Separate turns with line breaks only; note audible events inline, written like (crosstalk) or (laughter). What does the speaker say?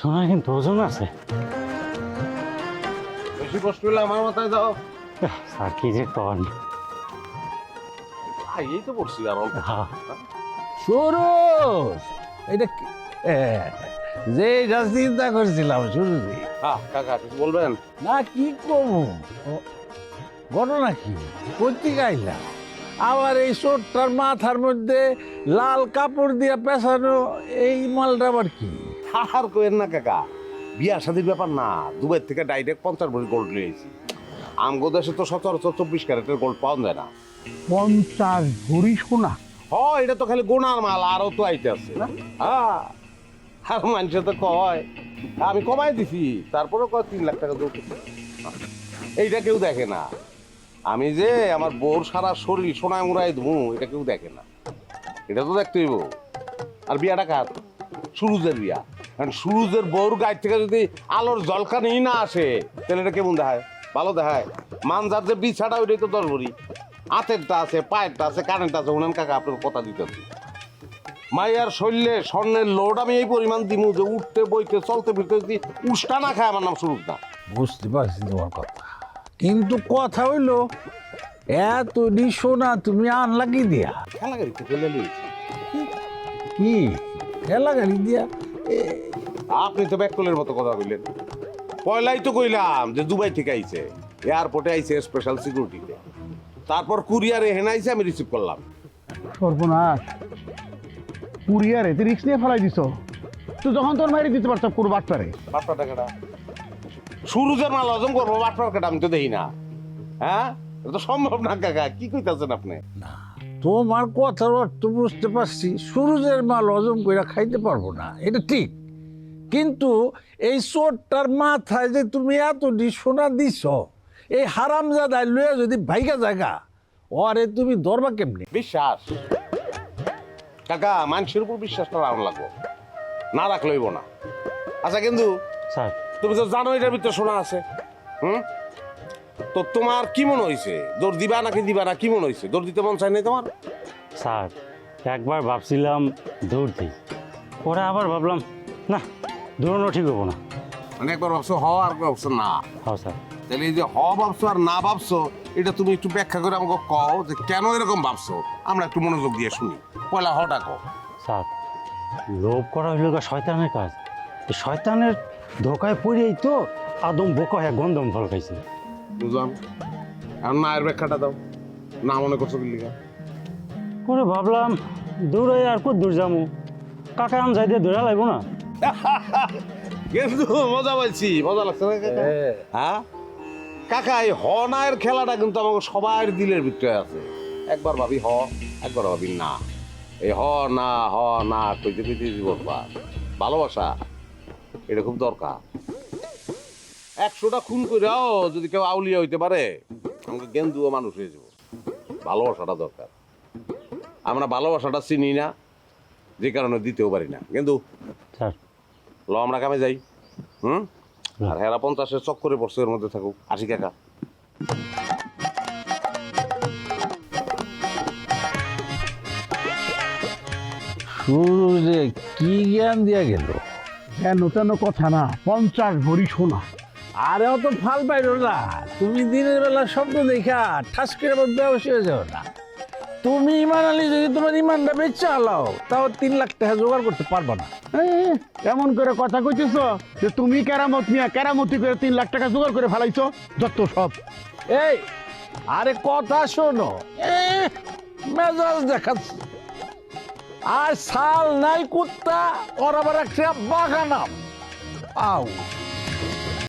সোনা কিন্তু ওজন আছে।
বেশি কষ্ট হলে আমার মাথায় দাও
স্যার কি যে কন।
এই তো পড়ছি আর অল্প।
হ্যাঁ।
সুরজ এটা কি- যে এটা চিন্তা করছিলাম সুরজি।
হ্যাঁ কাকা কিছু বলবেন?
না কি করব? ঘটনা কি? করতে গাইলাম আবার এই চোরটার মাথার মধ্যে লাল কাপড় দিয়ে পেঁচানো এই মালটা আবার কি?
আর কোয়েন না কাকা। বিয়া শাদির ব্যাপার না দুবাই থেকে ডাইরেক্ট পঞ্চাশ ভরি গোল্ড নিয়েছি আমগো দেশে তো সচরাচর চব্বিশ ক্যারেটের গোল্ড পাওয়া যায় না।
পঞ্চাশ ভরি সোনা?
হ এটা তো খালি গোনার মাল আরও তো আইতে আছে। হ্যাঁ আর মানুষে তো কয় আমি কমাই দিছি তারপরে কয় তিন লাখ টাকা দৌড় এইটা কেউ দেখে না। আমি যে আমার বউর সারা শরীর সোনায় মুড়াই দেবো এটা কেউ দেখে না। এটা তো দেখতেই হইব। আর বিয়াটা কার? সুরুজের বিয়া। কারণ সূর্যের বউর গায়ে থেকে যদি আলোর জলখানি না আসে তাহলে এটা কেমন দেখায়? ভালো দেখায়? মানজার যে বিছাটা ওইটাই তো দশ ভরি হাতেরটা আছে পায়েরটা আছে কারেন্ট আছে। উনান কাকা আপনার কথা দিতে মাইয়ার শরীরে স্বর্ণের লোড আমি এই পরিমাণ দিমু যে উঠতে বইতে চলতে ফিরতে যদি উষ্টা না খায় আমার নাম সুরুজ না।
বুঝতে পারছি তোমার কথা। কিন্তু কথা হইল এত সোনা তুমি আনলা কি দিয়া?
খেলা গাড়িতে ফেলে
কি? খেলা গাড়ি দিয়া?
আপনি তো ব্যাককলের মতো কথা বললেন পয়লাই তো কইলাম যে দুবাই থেকে আইছে। এয়ারপোর্টে আইছে স্পেশাল সিকিউরিটিতে তারপর কুরিয়ারে হেনা আইছে আমি রিসিভ করলাম।
সর্বনাশ। কুরিয়ারে তুই রিক্স নিয়ে ফেলাই দিছ। তো যখন তোর মাইরে দিতে পারতাম কোনো বাটপারে।
বাটপা টাকাটা সুরুজের মাল হজম করব বাটপার কাটা আমি তো দেখি না। হ্যাঁ? এটা তো সম্ভব না কাকা। কি কইতাছেন আপনি?
তোমার কথার অর্থ বুঝতে পারছি সুরজের মাল হজম করে খাইতে পারব না এটা ঠিক। কিন্তু এই চোরটার মাথায় যে তুমি এত সোনা দিছ এই হারামজাদায় লয়ে যদি ভাইগা জায়গা ওরে তুমি ধরবা কেমনি?
বিশ্বাস। কাকা মানুষের উপর বিশ্বাসটা রাখুন লাগবো। না রাখলে হইব না। আচ্ছা কিন্তু
স্যার।
তুমি তো জানো এটার ভিতরে শোনা আছে। হুম? তো তোমার কি মনে হয়েছে দৌড় দিবা নাকি দিবা না? কি মনে হয়েছে দৌড় দিতে মন চায় নাই তোমার?
স্যার একবার ভাবছিলাম দৌড় দিই। পরে আবার ভাবলাম না দৌড়ানো ঠিক হব না।
মানে একবার ভাবছ হ আর একবার ভাবছ না?
হ্যাঁ স্যার।
তাহলে এই যে হ ভাবছ আর না ভাবছ এটা তুমি একটু ব্যাখ্যা করে আমাকে কও যে কেন এরকম ভাবছ? আমরা একটু মনোযোগ দিয়ে শুনি। পয়লা হটা কও।
স্যার লোভ করা হইল শয়তানের কাজ। শয়তানের ধোকায় পড়েই তো আদম বোকা হয়ে গন্ধম ফল খাইছে
বুঝলাম? আর না এর ব্যাখ্যাটা দাও। না মনে করছ কি লিখা?
পরে ভাবলাম দৌড়াই আর কত দূর যাব কাকা আম যাই দিয়ে দৌড়া লাগবো না? (laughs)
কিন্তু মজা পাইছি মজা লাগছে না কাকা? হ্যাঁ। কাকা এই হ না এর খেলাটা কিন্তু আমাকে সবার দিলের ভিতরে আছে। একবার ভাবি হ একবার ভাবি না। এই হ না হ না কইতে কইতে জীবন ভালোবাসা এটা খুব দরকার। একশোটা খুন কইরাও যদি কেউ আউলিয়া হইতে পারে আমাকে গেন্দুও মানুষ হয়ে যাব। ভালোবাসাটা দরকার। আমরা ভালোবাসাটা চিনি না যে কারণে দিতেও পারি না। কিন্তু
স্যার।
ল আমরা কামে যাই। হুম? আর হেরা পঞ্চাশের চক্করে পড়ছে এর মধ্যে থাকুক। আশি কাকা।
সুরজে কি জ্ঞান দিয়া গেল?
যেন তেন কথা না পঞ্চাশ ভরি সোনা।
আরে অত ফাল পাইলো না। তুমি দিনের বেলা স্বপ্ন দেখা ঠাস করে আবার ব্যবসা হয়ে যাও না। তুমি ইমান আলী যদি তোমার ইমানটা বেচে আলাও তাও তিন লাখ টাকা জোগাড় করতে পারবা না।
এমন করে কথা কইতেছ যে তুমি কেরামত নিয়ে কেরামতি করে তিন লাখ টাকা জোগাড় করে ফেলাইছো? যত সব।
এই আরে কথা শোনো। মেজাজ দেখাচ্ছে। আর সাল নাই কুত্তা ওর আবার একটা বাগানাম আউ।